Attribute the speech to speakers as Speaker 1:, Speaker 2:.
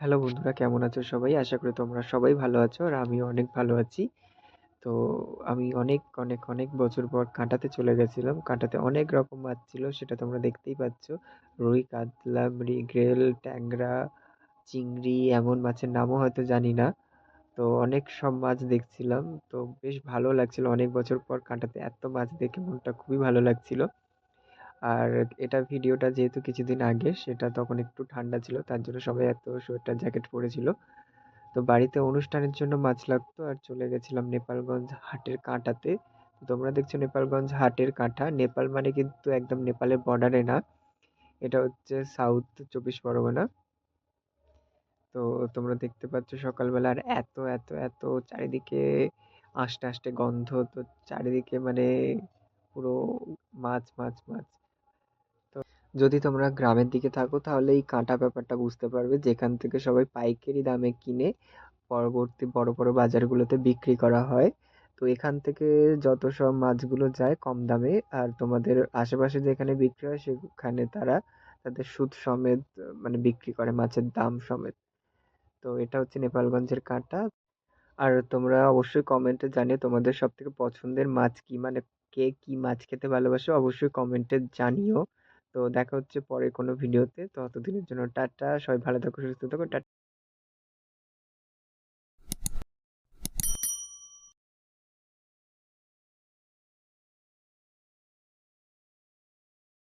Speaker 1: Hello বন্ধুরা, কেমন আছো সবাই? আশা করি তোমরা সবাই ভালো আছো আর আমিও অনেক ভালো আছি। তো আমি অনেক অনেক অনেক বছর পর কাঁটাতে চলে গেছিলাম। কাঁটাতে অনেক রকম মাছ ছিল, সেটা তোমরা দেখতেই পাচ্ছ। রুই, কাতলা মৃগেল ট্যাংরা, চিংড়ি এমন মাছের নামও হয়তো জানি না। তো অনেক সব মাছ দেখছিলাম। তো বেশ ভালো লাগছিল অনেক বছর পর কাঁটাতে এত মাছ দেখে মনটা খুবই ভালো লাগছিল। আর এটা ভিডিওটা যেহেতু কিছুদিন আগে, সেটা তখন একটু ঠান্ডা ছিল, তার জন্য সবাই এত সোয়েটার জ্যাকেট পরেছিল। তো বাড়িতে অনুষ্ঠানের জন্য মাছ লাগতো আর চলে গেছিলাম নেপালগঞ্জ হাটের কাঁটাতে। তোমরা দেখছ নেপালগঞ্জ হাটের কাঁটা। নেপাল মানে কিন্তু একদম নেপালের বর্ডারে না, এটা হচ্ছে সাউথ চব্বিশ পরগনা। তো তোমরা দেখতে পাচ্ছ সকালবেলা আর এত এত এত চারিদিকে আষ্টে আষ্টে গন্ধ। তো চারিদিকে মানে পুরো মাছ মাছ মাছ। যদি তোমরা গ্রামের দিকে থাকো, তাহলে এই কাঁটা ব্যাপারটা বুঝতে পারবে। যেখান থেকে সবাই পাইকারি দামে কিনে পরবর্তী বড় বড় বাজারগুলোতে বিক্রি করা হয়। তো এখান থেকে যত সব মাছগুলো যায় কম দামে, আর তোমাদের আশেপাশে যেখানে বিক্রি হয়, সেখানে তারা তাদের সুদ সমেত মানে বিক্রি করে মাছের দাম সমেত। তো এটা হচ্ছে নেপালগঞ্জের কাঁটা। আর তোমরা অবশ্যই কমেন্টে জানিয়ে তোমাদের সব থেকে পছন্দের মাছ কি? মানে কে কি মাছ খেতে ভালোবাসো, অবশ্যই কমেন্টে জানিও। তো দেখা হচ্ছে পরে কোনো ভিডিওতে ততদিনের জন্য টাটা, সবাই ভালো থাকো, সুস্থ থাকো, টাটা।